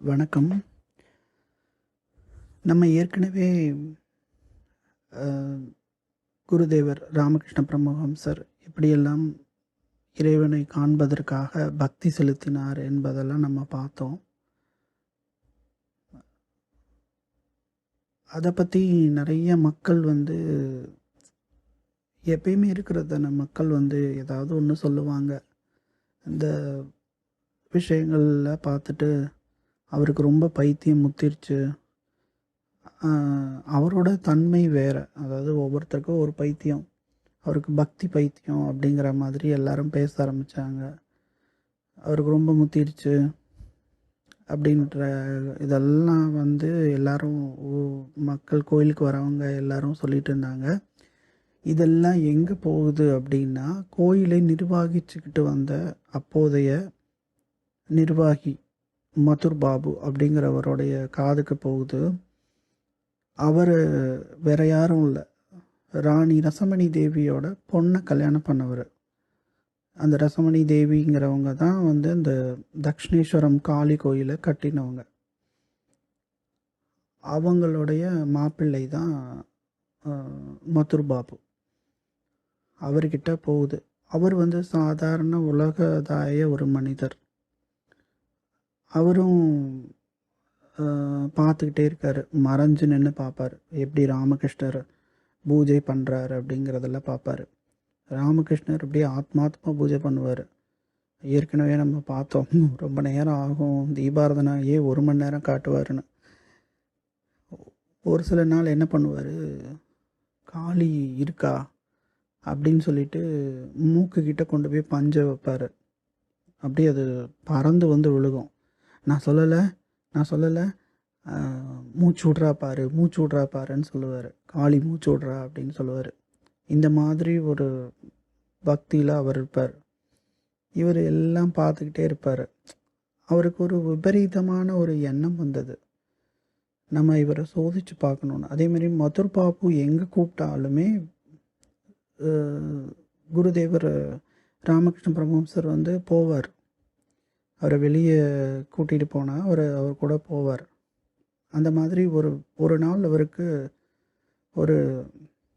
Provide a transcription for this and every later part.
வணக்கம். நம்ம ஏற்கனவே குருதேவர் ராமகிருஷ்ண பரமஹம்சர் எப்படியெல்லாம் இறைவனை காண்பதற்காக பக்தி செலுத்தினார் என்பதெல்லாம் நம்ம பார்த்தோம். அதை பற்றி நிறைய மக்கள் வந்து எப்பயுமே இருக்கிறதான மக்கள் வந்து ஏதாவது ஒன்று சொல்லுவாங்க. இந்த விஷயங்களில் பார்த்துட்டு அவருக்கு ரொம்ப பைத்தியம் முத்திருச்சு. அவரோட தன்மை வேற. அதாவது ஒவ்வொருத்தருக்கும் ஒரு பைத்தியம். அவருக்கு பக்தி பைத்தியம் அப்படிங்கிற மாதிரி எல்லாரும் பேச ஆரம்பித்தாங்க அவருக்கு ரொம்ப முத்திருச்சு. அப்படின்ற இதெல்லாம் வந்து எல்லாரும் மக்கள் கோயிலுக்கு வரவங்க எல்லாரும் சொல்லிட்டு இருந்தாங்க. இதெல்லாம் எங்கே போகுது அப்படின்னா, கோயிலை நிர்வகிச்சுக்கிட்டு வந்த அப்போதைய நிர்வாகி மதுர் பாபு அப்படிங்கிறவருடைய காதுக்கு போகுது. அவர் வேற யாரும் இல்லை ராணி ரசமணி தேவியோட பொண்ணை கல்யாணம் பண்ணவர் அந்த ரசமணி தேவிங்கிறவங்க தான் வந்து இந்த தக்ஷிணேஸ்வரம் காளி கோயிலை கட்டினவங்க. அவங்களுடைய மாப்பிள்ளை தான் மதுர் பாபு. அவர்கிட்ட போகுது. அவர் வந்து சாதாரண உலகதாய ஒரு மனிதர். அவரும் பார்த்துக்கிட்டே இருக்கார் மறைஞ்சு நின்று பார்ப்பாரு. எப்படி ராமகிருஷ்ணர் பூஜை பண்ணுறாரு அப்படிங்கிறதெல்லாம் பார்ப்பாரு. ராமகிருஷ்ணர் அப்படியே ஆத்மாத்மா பூஜை பண்ணுவார் ஏற்கனவே நம்ம பார்த்தோம். ரொம்ப நேரம் ஆகும். தீபாராதனையே 1 மணி நேரம் காட்டுவாருன்னு. ஒரு சில நாள் என்ன பண்ணுவார் காளி இருக்கா? அப்படின்னு சொல்லிட்டு மூக்கு கிட்டே கொண்டு போய் பஞ்ச வைப்பார் அப்படியே அது பறந்து வந்து விழுகும். நான் சொல்லலை நான் சொல்லலை மூச்சு விட்றா பாரு, மூச்சு விட்றா பாருன்னு சொல்லுவார் காளி மூச்சு விட்றா அப்படின்னு சொல்லுவார் இந்த மாதிரி ஒரு பக்தியில் அவர் இருப்பார். இவர் எல்லாம் பார்த்துக்கிட்டே இருப்பார் அவருக்கு ஒரு விபரீதமான ஒரு எண்ணம் வந்தது. நம்ம இவரை சோதிச்சு பார்க்கணுன்னு அதேமாரி மதுர் பாபு எங்கே கூப்பிட்டாலுமே குருதேவர் ராமகிருஷ்ண பரமஹம்சர் வந்து போவார். அவரை வெளியே கூட்டிகிட்டு போனால் அவர் அவர் கூட போவார். அந்த மாதிரி ஒரு ஒரு நாள் அவருக்கு ஒரு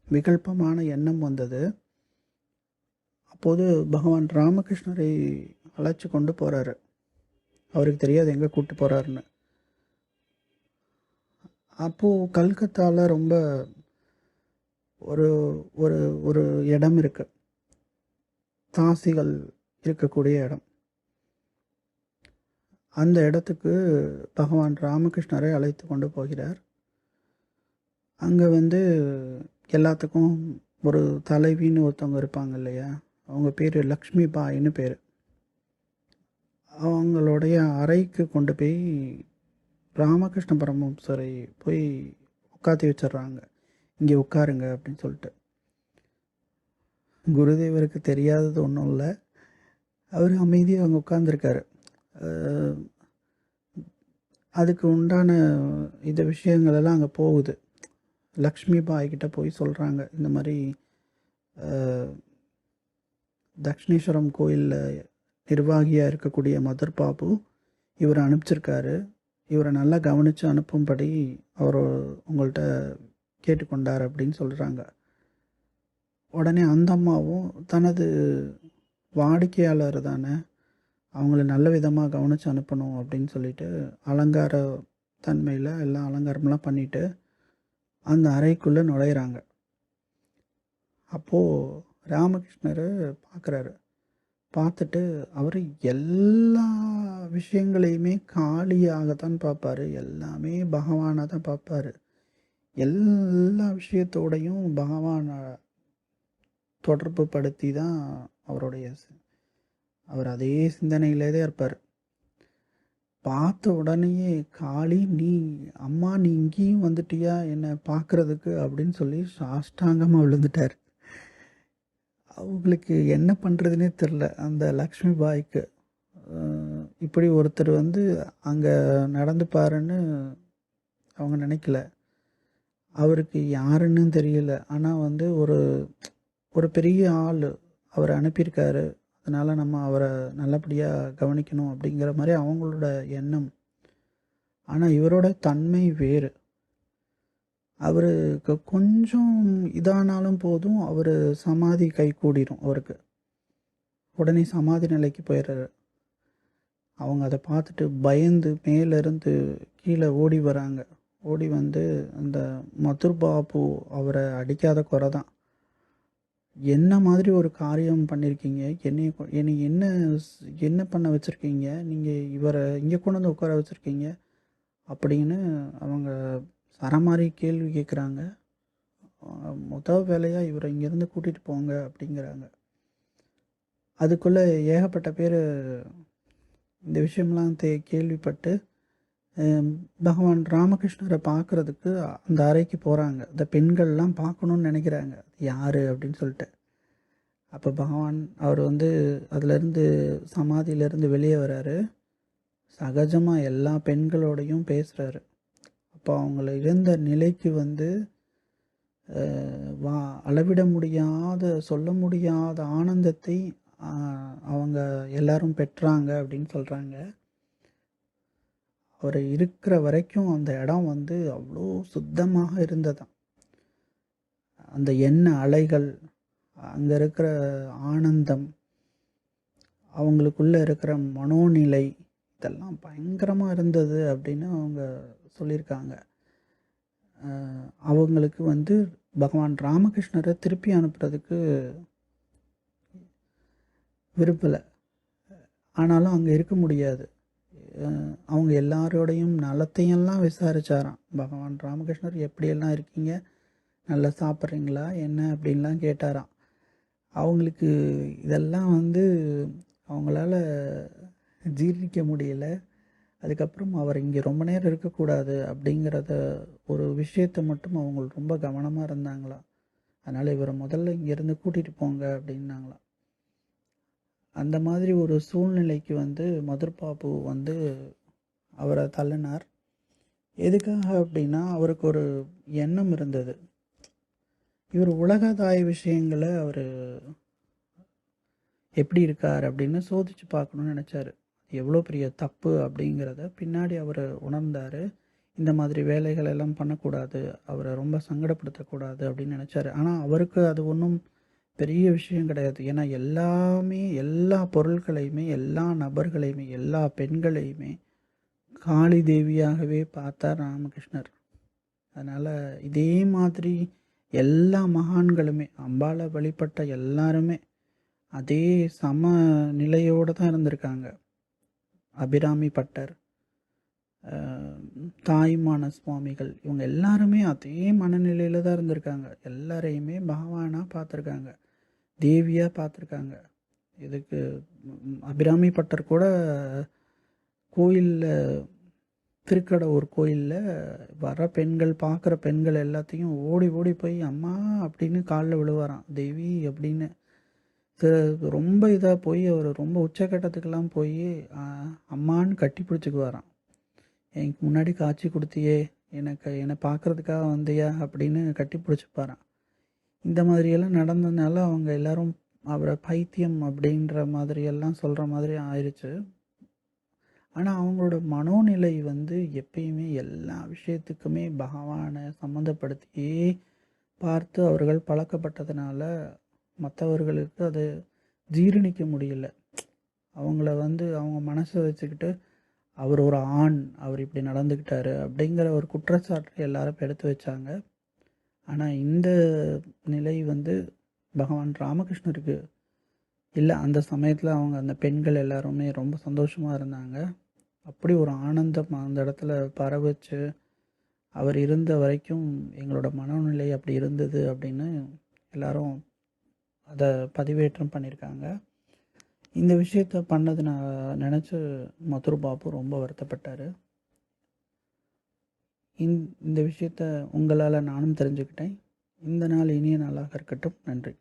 விகல்பமான எண்ணம் வந்தது. அப்போது பகவான் ராமகிருஷ்ணரை அழைச்சி கொண்டு போகிறாரு அவருக்கு தெரியாது எங்கே கூட்டு போகிறாருன்னு அப்போது கல்கத்தாவில் ரொம்ப ஒரு ஒரு ஒரு இடம் இருக்குது தாசிகள் இருக்கக்கூடிய இடம். அந்த இடத்துக்கு பகவான் ராமகிருஷ்ணரை அழைத்து கொண்டு போகிறார். அங்கே வந்து எல்லாத்துக்கும் ஒரு தலைவின்னு ஒருத்தவங்க இருப்பாங்க இல்லையா? அவங்க பேர் லக்ஷ்மி பாயின்னு பேர் அவங்களுடைய அறைக்கு கொண்டு போய் ராமகிருஷ்ண பரமஹம்சரை போய் உட்காத்தி வச்சிடுறாங்க இங்கே உட்காருங்க அப்படின்னு சொல்லிட்டு. குருதேவருக்கு தெரியாதது ஒன்றும் இல்லை அவர் அமைதியாக அங்கே உட்காந்துருக்காரு அதுக்கு உண்டான இந்த விஷயங்களெல்லாம் அங்கே போகுது. லக்ஷ்மி பாய் கிட்ட போய் சொல்கிறாங்க இந்த மாதிரி தக்ஷிணேஸ்வரம் கோயிலில் நிர்வாகியாக இருக்கக்கூடிய மதுர் பாபு இவரை அனுப்பிச்சிருக்காரு. இவரை நல்லா கவனித்து அனுப்பும்படி அவர் உங்கள்கிட்ட கேட்டுக்கொண்டார் அப்படின்னு சொல்கிறாங்க உடனே அந்த அம்மாவும் தனது வாடிக்கையாளர் தானே, அவங்கள நல்ல விதமாக கவனித்து அனுப்பணும் அப்படின்னு சொல்லிட்டு அலங்கார தன்மையில் எல்லாம் அலங்காரம்லாம் பண்ணிவிட்டு அந்த அறைக்குள்ளே நுழையிறாங்க. அப்போது ராமகிருஷ்ணர் பார்க்குறாரு. பார்த்துட்டு அவர் எல்லா விஷயங்களையுமே காலியாகத்தான் பார்ப்பார் பார்ப்பாரு. எல்லாமே பகவானாக தான் பார்ப்பாரு. எல்லா விஷயத்தோடையும் பகவான தொடர்பு படுத்தி தான் அவருடைய அவர் அதே சிந்தனையிலே தான் இருப்பார் பார்த்த உடனேயே காளி நீ அம்மா நீ இங்கேயும் வந்துட்டியா என்னை பார்க்கறதுக்கு அப்படின்னு சொல்லி சாஷ்டாங்கமாக விழுந்துட்டார் அவங்களுக்கு என்ன பண்ணுறதுனே தெரில அந்த லக்ஷ்மி பாய்க்கு. இப்படி ஒருத்தர் வந்து அங்கே நடந்து பாருன்னு அவங்க நினைக்கல. அவருக்கு யாருன்னும் தெரியல. ஆனால் வந்து ஒரு ஒரு பெரிய ஆள் அவர் அனுப்பியிருக்காரு. அதனால் நம்ம அவரை நல்லபடியாக கவனிக்கணும் அப்படிங்கிற மாதிரி அவங்களோட எண்ணம். ஆனால் இவரோட தன்மை வேறு. அவருக்கு கொஞ்சம் இதானாலும் போதும் அவர் சமாதி கை கூடிரும் அவருக்கு. உடனே சமாதி நிலைக்கு போயிடுறாரு. அவங்க அதை பார்த்துட்டு பயந்து மேலேருந்து கீழே ஓடி வராங்க. ஓடி வந்து அந்த மதுர் பாபு அவரை அடிக்காத குறை தான். என்ன மாதிரி ஒரு காரியம் பண்ணியிருக்கீங்க என்னை என்னை என்ன என்ன பண்ண வச்சுருக்கீங்க? நீங்கள் இவரை இங்கே கொண்டு வந்து உட்கார வச்சுருக்கீங்க? அப்படின்னு அவங்க சரமாரி கேள்வி கேட்குறாங்க முதல் வேலையாக இவரை இங்கேருந்து கூட்டிகிட்டு போங்க அப்படிங்கிறாங்க. அதுக்குள்ளே ஏகப்பட்ட பேர் இந்த விஷயம்லாம் தே கேள்விப்பட்டு பகவான் ராமகிருஷ்ணரை பார்க்குறதுக்கு அந்த அறைக்கு போகிறாங்க இந்த பெண்கள்லாம் பார்க்கணுன்னு நினைக்கிறாங்க. யார் அப்படின்னு சொல்லிட்டு. அப்போ பகவான் அவர் வந்து அதுலேருந்து சமாதியிலேருந்து வெளியே வராரு. சகஜமாக எல்லா பெண்களோடையும் பேசுகிறாரு அப்போ அவங்கள இழந்த நிலைக்கு வந்து வா அளவிட முடியாத சொல்ல முடியாத ஆனந்தத்தை அவங்க எல்லாரும் பெற்றாங்க அப்படின்னு சொல்கிறாங்க அவர் இருக்கிற வரைக்கும் அந்த இடம் வந்து அவ்வளோ சுத்தமாக இருந்ததாம். அந்த எண்ணெய் அலைகள் அங்கே இருக்கிற ஆனந்தம் அவங்களுக்குள்ளே இருக்கிற மனோநிலை இதெல்லாம் பயங்கரமாக இருந்தது அப்படின்னு அவங்க சொல்லியிருக்காங்க. அவங்களுக்கு வந்து பகவான் ராமகிருஷ்ணரை திருப்பி அனுப்புறதுக்கு விருப்பலை. ஆனாலும் அங்கே இருக்க முடியாது. அவங்க எல்லாரோடையும் நலத்தையெல்லாம் விசாரிச்சாராம். பகவான் ராமகிருஷ்ணர் எப்படியெல்லாம் இருக்கீங்க? நல்லா சாப்பிட்றீங்களா? என்ன? அப்படின்லாம் கேட்டாராம். அவங்களுக்கு இதெல்லாம் வந்து அவங்களால ஜீர்ணிக்க முடியல. அதுக்கப்புறம் அவர் இங்கே ரொம்ப நேரம் இருக்கக்கூடாது அப்படிங்கிறத ஒரு விஷயத்தை மட்டும் அவங்க ரொம்ப கவனமாக இருந்தாங்களாம். அதனால் இவரை முதல்ல இங்கேருந்து கூட்டிகிட்டு போங்க அப்படின்னாங்களாம். அந்த மாதிரி ஒரு சூழ்நிலைக்கு வந்து மதுர் பாபு வந்து அவரை தள்ளினார். எதுக்காக அப்படின்னா அவருக்கு ஒரு எண்ணம் இருந்தது. இவர் உலகதாய விஷயங்களை அவர் எப்படி இருக்கார் அப்படின்னு சோதிச்சு பார்க்கணும்னு நினச்சாரு. எவ்வளோ பெரிய தப்பு அப்படிங்கிறத பின்னாடி அவர் உணர்ந்தார். இந்த மாதிரி வேலைகள் எல்லாம் பண்ணக்கூடாது அவரை ரொம்ப சங்கடப்படுத்தக்கூடாது அப்படின்னு நினச்சாரு. ஆனால் அவருக்கு அது ஒன்றும் பெரிய விஷயம் கிடையாது. ஏன்னா எல்லாமே எல்லா பொருள்களையுமே எல்லா நபர்களையுமே எல்லா பெண்களையுமே காளி தேவியாகவே பார்த்தார் ராமகிருஷ்ணர். அதனால் இதே மாதிரி எல்லா மகான்களுமே அம்பாலை வழிபட்ட எல்லாருமே அதே சம நிலையோடு தான் இருந்திருக்காங்க. அபிராமி பட்டர் தாய்மான சுவாமிகள் இவங்க எல்லாருமே அதே மனநிலையில் தான் இருந்திருக்காங்க. எல்லாரையுமே பகவானாக பார்த்துருக்காங்க. தேவியாக பார்த்துருக்காங்க. இதுக்கு அபிராமி பட்டர் கூட கோயிலில் திருக்கடை ஒரு கோயிலில் வர பெண்கள் பார்க்குற பெண்கள் எல்லாத்தையும் ஓடி ஓடி போய் அம்மா அப்படின்னு காலில் விழுவாராம். தேவி அப்படின்னு. ரொம்ப இதாக போய் அவர் ரொம்ப உச்சக்கட்டத்துக்கெல்லாம் போய் அம்மான்னு கட்டி பிடிச்சிக்குவாராம். எனக்கு முன்னாடி காட்சி கொடுத்தியே எனக்கு என்னை பார்க்கறதுக்காக வந்தியா அப்படின்னு கட்டி பிடிச்சிப்பாரான் இந்த மாதிரியெல்லாம் நடந்ததுனால அவங்க எல்லாரும் அவரை பைத்தியம் அப்படின்ற மாதிரியெல்லாம் சொல்கிற மாதிரி ஆயிடுச்சு ஆனால் அவங்களோட மனோநிலை வந்து எப்பயுமே எல்லா விஷயத்துக்குமே பகவானை சம்மந்தப்படுத்தியே பார்த்து அவர்கள் பழக்கப்பட்டதுனால மற்றவர்களுக்கு அது ஜீரணிக்க முடியல. அவங்கள வந்து அவங்க மனசை வச்சுக்கிட்டு அவர் ஒரு ஆண் அவர் இப்படி நடந்துக்கிட்டாரு அப்படிங்கிற ஒரு குற்றச்சாட்டை எல்லாரும் எடுத்து வச்சாங்க. ஆனால் இந்த நிலை வந்து பகவான் ராமகிருஷ்ணருக்கு இல்லை. அந்த சமயத்தில் அவங்க அந்த பெண்கள் எல்லாருமே ரொம்ப சந்தோஷமாக இருந்தாங்க. அப்படி ஒரு ஆனந்தம் அந்த இடத்துல பரவச்சு. அவர் இருந்த வரைக்கும் எங்களோட மனநிலை அப்படி இருந்தது அப்படின்னு எல்லாரும் அதை பதிவேற்றம் பண்ணியிருக்காங்க இந்த விஷயத்த பண்ணது நான் நினச்சி மதுர் பாபு ரொம்ப வருத்தப்பட்டார். இந்த விஷயத்த உங்களால் நானும் தெரிஞ்சுக்கிட்டேன். இந்த நாள் இனிய நாளாக இருக்கட்டும். நன்றி.